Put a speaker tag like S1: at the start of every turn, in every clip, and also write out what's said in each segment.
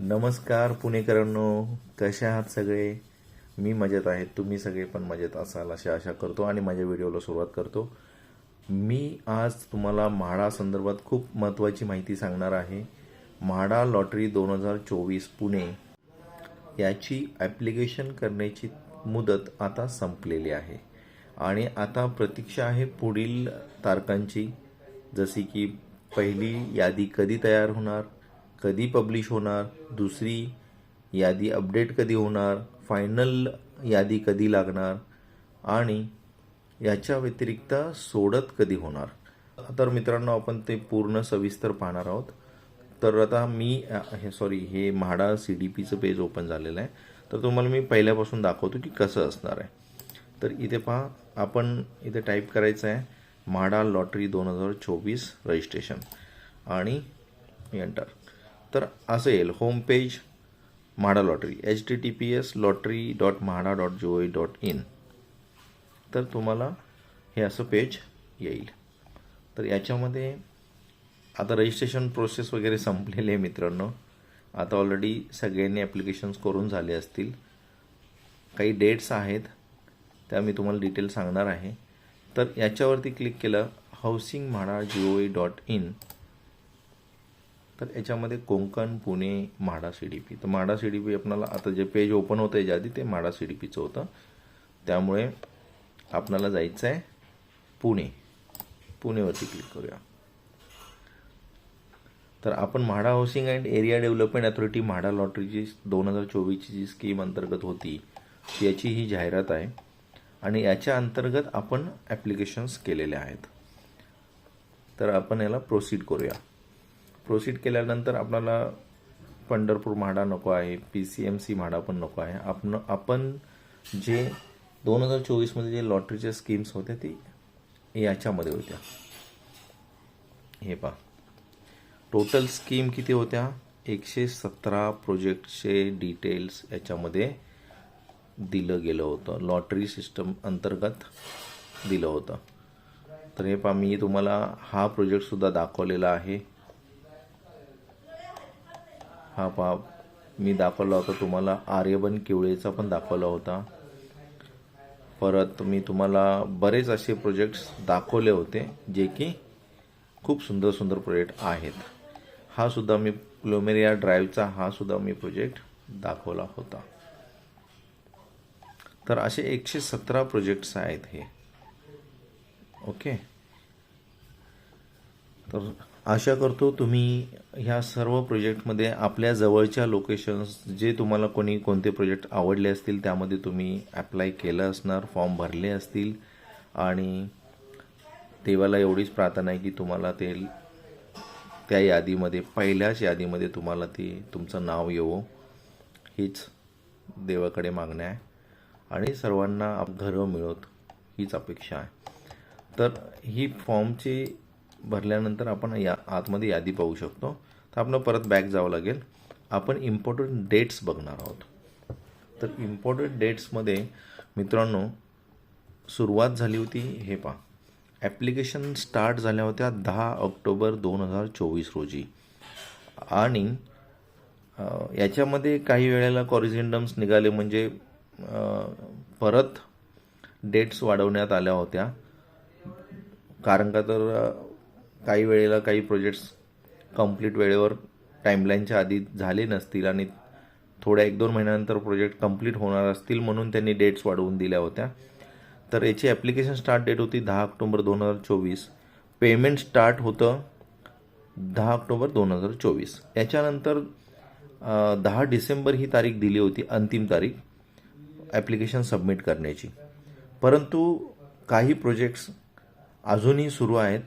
S1: नमस्कार पुणेकरांनो कसे आहात सगळे? मी मजेत आहे तुम्ही सगळे पण मजेत असाल अशी आशा करतो आणि माझ्या व्हिडिओला सुरुवात करतो. मी आज तुम्हाला म्हाडा संदर्भात खूप महत्त्वाची माहिती सांगणार आहे. म्हाडा लॉटरी दोन हजार चोवीस पुणे याची ॲप्लिकेशन करण्याची मुदत आता संपलेली आहे. आणि आता प्रतीक्षा आहे पुढील तारखांची जशी की पहिली यादी कधी तयार होणार कधी पब्लिश होणार? दुसरी यादी अपडेट कधी होणार? फायनल यादी कधी लागणार? आणि याच्या व्यतिरिक्त सोडत कधी होणार? तर मित्रांनो आपण ते पूर्ण सविस्तर पाहणार आहोत. तर आता मी हे सॉरी हे म्हाडा सी डी पीचं पेज ओपन झालेलं आहे. तर तुम्हाला मी पहिल्यापासून दाखवतो की कसं असणार आहे. तर इथे पहा आपण इथे टाईप करायचं आहे म्हाडा लॉटरी दोन हजार चोवीस रजिस्ट्रेशन आणि एंटर तर असं येईल. Home page MHADA lottery H T T P S lottery dot MHADA dot G O dot in तर तुम्हाला हे असं पेज येईल. तर याच्यामध्ये आता रजिस्ट्रेशन प्रोसेस वगैरे संपलेले आहे मित्रांनो. आता ऑलरेडी सगळ्यांनी ॲप्लिकेशन्स करून झाले असतील. काही डेट्स आहेत त्या मी तुम्हाला डिटेल सांगणार आहे. तर याच्यावरती क्लिक केलं housing MHADA G O dot in तर याच्यामध्ये Konkan Pune MHADA C D P तर म्हाडा सी डी पी आपल्याला आता जे पेज ओपन होतं याच्या आधी ते म्हाडा सी डी पीचं होतं. त्यामुळे आपणाला जायचं आहे पुणे. पुणेवरती क्लिक करूया. तर आपण MHADA housing and area development authority MHADA लॉटरीची दोन हजार चोवीसची जी स्कीम अंतर्गत होती याची ही जाहिरात आहे. आणि याच्या अंतर्गत आपण ॲप्लिकेशन्स केलेले आहेत. तर आपण याला प्रोसीड करूया. प्रोसीड केल्यानंतर आपल्याला पंढरपूर म्हाडा नको आहे P C M C MHADA पण नको आहे. आपण आपण जे दोन हजार चोवीसमध्ये जे लॉटरीच्या स्कीम्स होत्या ती याच्यामध्ये होत्या. हे पहा. टोटल स्कीम किती होत्या? एकशे सतरा प्रोजेक्टचे डिटेल्स याच्यामध्ये दिलं गेलं होतं. लॉटरी सिस्टम अंतर्गत दिलं होतं. तर हे पहा मी तुम्हाला हा प्रोजेक्टसुद्धा दाखवलेला आहे. हा पहा मी दाखवला होता तुम्हाला आर्यबन किवळेचा पण दाखवला होता. परत मी तुम्हाला बरेच असे प्रोजेक्ट्स दाखवले होते जे की खूप सुंदर सुंदर प्रोजेक्ट आहेत. हा सुद्धा मी प्लोमेरिया ड्राईव्हचा हा सुद्धा मी प्रोजेक्ट दाखवला होता. तर असे एकशे सतरा प्रोजेक्ट्स आहेत हे. ओके तर आशा करतो तुम्ही ह्या सर्व प्रोजेक्टमध्ये आपल्या जवळच्या लोकेशन्स जे तुम्हाला कोणी कोणते प्रोजेक्ट आवडले असतील त्यामध्ये तुम्ही ॲप्लाय केलं असणार फॉर्म भरले असतील. आणि देवाला एवढीच प्रार्थना आहे की तुम्हाला ते त्या यादीमध्ये पहिल्याच यादीमध्ये तुम्हाला ती तुमचं नाव येवो. हीच देवाकडे मागण्या आहे. आणि सर्वांना घरं मिळोत हीच अपेक्षा आहे. तर ही फॉर्मची भरल्यानंतर आपण या आतमध्ये यादी पाहू शकतो. तर आपण परत बॅक जावं लागेल. आपण इम्पॉर्टंट डेट्स बघणार आहोत. तर इम्पॉर्टंट डेट्समध्ये मित्रांनो सुरुवात झाली होती हे पहा. ॲप्लिकेशन स्टार्ट झाल्या होत्या दहा ऑक्टोबर दोन हजार चोवीस रोजी. आणि याच्यामध्ये काही वेळेला कॉरिजिंडम्स निघाले म्हणजे परत डेट्स वाढवण्यात आल्या होत्या. कारण का तर काही वेळेला काही प्रोजेक्ट्स कंप्लीट वेळेवर टाईमलाईनच्या आधी झाले नसतील आणि थोड्या एक दोन महिन्यानंतर प्रोजेक्ट कंप्लीट होणार असतील म्हणून त्यांनी डेट्स वाढवून दिल्या होत्या. तर याची ॲप्लिकेशन स्टार्ट डेट होती दहा ऑक्टोबर दोन हजार चोवीस. पेमेंट स्टार्ट होतं दहा ऑक्टोबर दोन हजार चोवीस. याच्यानंतर दहा डिसेंबर ही तारीख दिली होती अंतिम तारीख ॲप्लिकेशन सबमिट करण्याची. परंतु काही प्रोजेक्ट्स अजूनही सुरू आहेत.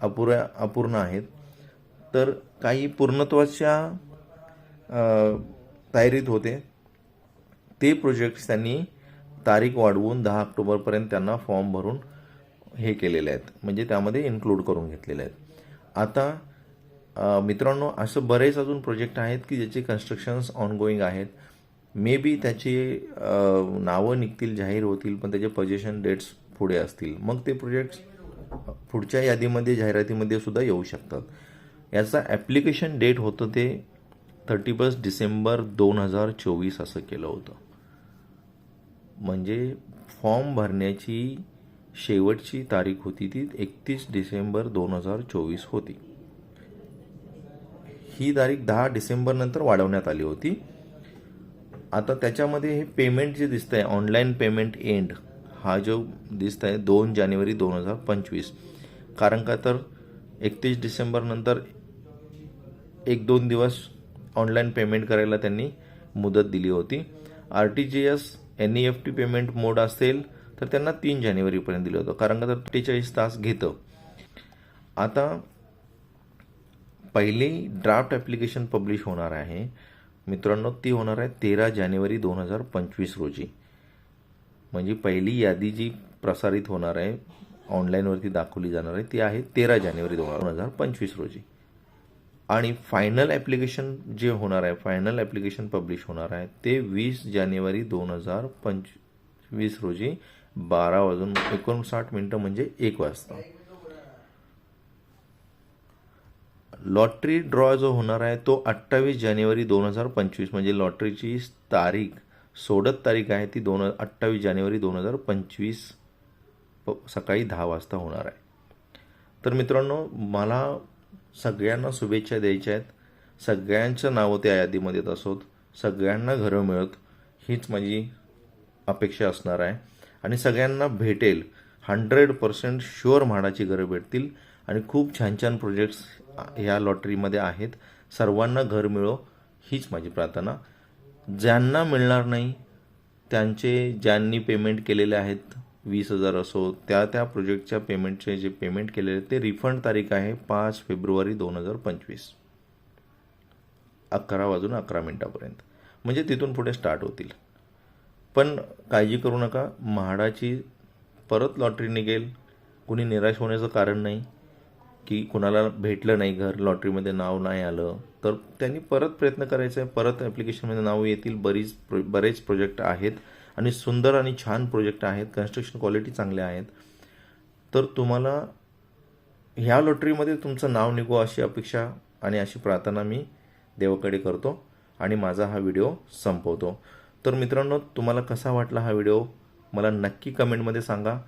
S1: अपुऱ्या अपूर्ण आहेत. तर काही पूर्णत्वाच्या तयारीत होते. ते प्रोजेक्ट्स त्यांनी तारीख वाढवून दहा ऑक्टोबरपर्यंत त्यांना फॉर्म भरून हे केलेले आहेत. म्हणजे त्यामध्ये इन्क्लूड करून घेतलेले आहेत. आता मित्रांनो असं बरेच अजून प्रोजेक्ट आहेत की ज्याचे कन्स्ट्रक्शन्स ऑनगोईंग आहेत. मे बी त्याची नावं निघतील जाहीर होतील पण त्याचे पजेशन डेट्स पुढे असतील. मग ते प्रोजेक्ट्स पुढच्या यादीमध्ये जाहिरातीमध्ये सुद्धा येऊ शकतात. याचा ॲप्लिकेशन डेट होतं ते थर्टी फर्स्ट डिसेंबर दोन हजार चोवीस असं केलं होतं. म्हणजे फॉर्म भरण्याची शेवटची तारीख होती ती एकतीस डिसेंबर दोन हजार चोवीस होती. ही तारीख दहा डिसेंबरनंतर वाढवण्यात आली होती. आता त्याच्यामध्ये हे पेमेंट जे दिसतंय ऑनलाईन पेमेंट एंड हा जो दिसत आहे दोन जानेवारी दोन हजार पंचवीस. कारण का तर एकतीस डिसेंबरनंतर एक दोन दिवस ऑनलाईन पेमेंट करायला त्यांनी मुदत दिली होती. R T G S N E F T payment mode असेल तर त्यांना तीन जानेवारीपर्यंत दिलं होतं. कारण का तर अठ्ठेचाळीस तास घेतं. आता पहिली ड्राफ्ट ॲप्लिकेशन पब्लिश होणार आहे. मित्रांनो ती होणार आहे तेरा जानेवारी दोन हजार पंचवीस रोजी. म्हणजे पहिली यादी जी प्रसारित होणार आहे ऑनलाईनवरती दाखवली जाणार आहे ती आहे तेरा जानेवारी दोन हजार पंचवीस रोजी. आणि फायनल ॲप्लिकेशन जे होणार आहे फायनल ॲप्लिकेशन पब्लिश होणार आहे ते वीस जानेवारी दोन हजार पंचवीस रोजी बारा वाजून एकोणसाठ मिनटं म्हणजे एक वाजता. लॉटरी ड्रॉ जो होणार आहे तो अठ्ठावीस जानेवारी दोन हजार पंचवीस म्हणजे लॉटरीची तारीख सोडत तारीख आहे ती दोन अठ्ठावीस जानेवारी दोन हजार पंचवीस प- सकाळी दहा वाजता होणार आहे. तर मित्रांनो मला सगळ्यांना शुभेच्छा द्यायच्या आहेत. सगळ्यांचं नावं त्या यादीमध्ये येत असोत. सगळ्यांना घरं मिळत हीच माझी अपेक्षा असणार आहे. आणि सगळ्यांना भेटेल हंड्रेड पर्सेंट शुअर म्हाडाची घरं भेटतील. आणि खूप छान छान प्रोजेक्ट्स ह्या लॉटरीमध्ये आहेत. सर्वांना घर मिळो हीच माझी प्रार्थना. ज्यांना मिळणार नाही त्यांचे ज्यांनी पेमेंट केलेले आहेत वीस हजार असो त्या त्या प्रोजेक्टच्या पेमेंटचे जे पेमेंट केलेले ते रिफंड तारीख आहे पाच फेब्रुवारी दोन हजार पंचवीस. अकरा वाजून अकरा मिनटापर्यंत. म्हणजे तिथून पुढे स्टार्ट होतील. पण काळजी करू नका म्हाडाची परत लॉटरी निघेल. कुणी निराश होण्याचं कारण नाही. की कुणाला भेटलं नाही घर लॉटरीमध्ये नाव नाही आलं तर त्यांनी परत प्रयत्न करायचा. आहे परत ॲप्लिकेशनमध्ये नाव येतील. बरीच प्रो बरेच प्रोजेक्ट आहेत आणि सुंदर आणि छान प्रोजेक्ट आहेत. कन्स्ट्रक्शन क्वालिटी चांगल्या आहेत. तर तुम्हाला ह्या लॉटरीमध्ये तुमचं नाव निघो अशी अपेक्षा आणि अशी प्रार्थना मी देवाकडे करतो आणि माझा हा व्हिडिओ संपवतो. तर मित्रांनो तुम्हाला कसा वाटला हा व्हिडिओ मला नक्की कमेंटमध्ये सांगा.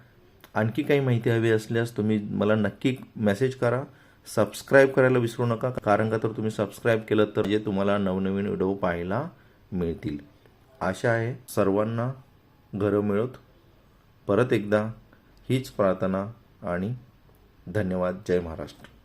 S1: आणखी काही माहिती हवी असल्यास तुम्ही मला नक्की मेसेज करा. सबस्क्राईब करायला विसरू नका कारण का तर तुम्ही सबस्क्राईब केलं तर जे तुम्हाला नवनवीन व्हिडिओ पाहायला मिळतील. आशा आहे सर्वांना घरं मिळत. परत एकदा हीच प्रार्थना आणि धन्यवाद. जय महाराष्ट्र.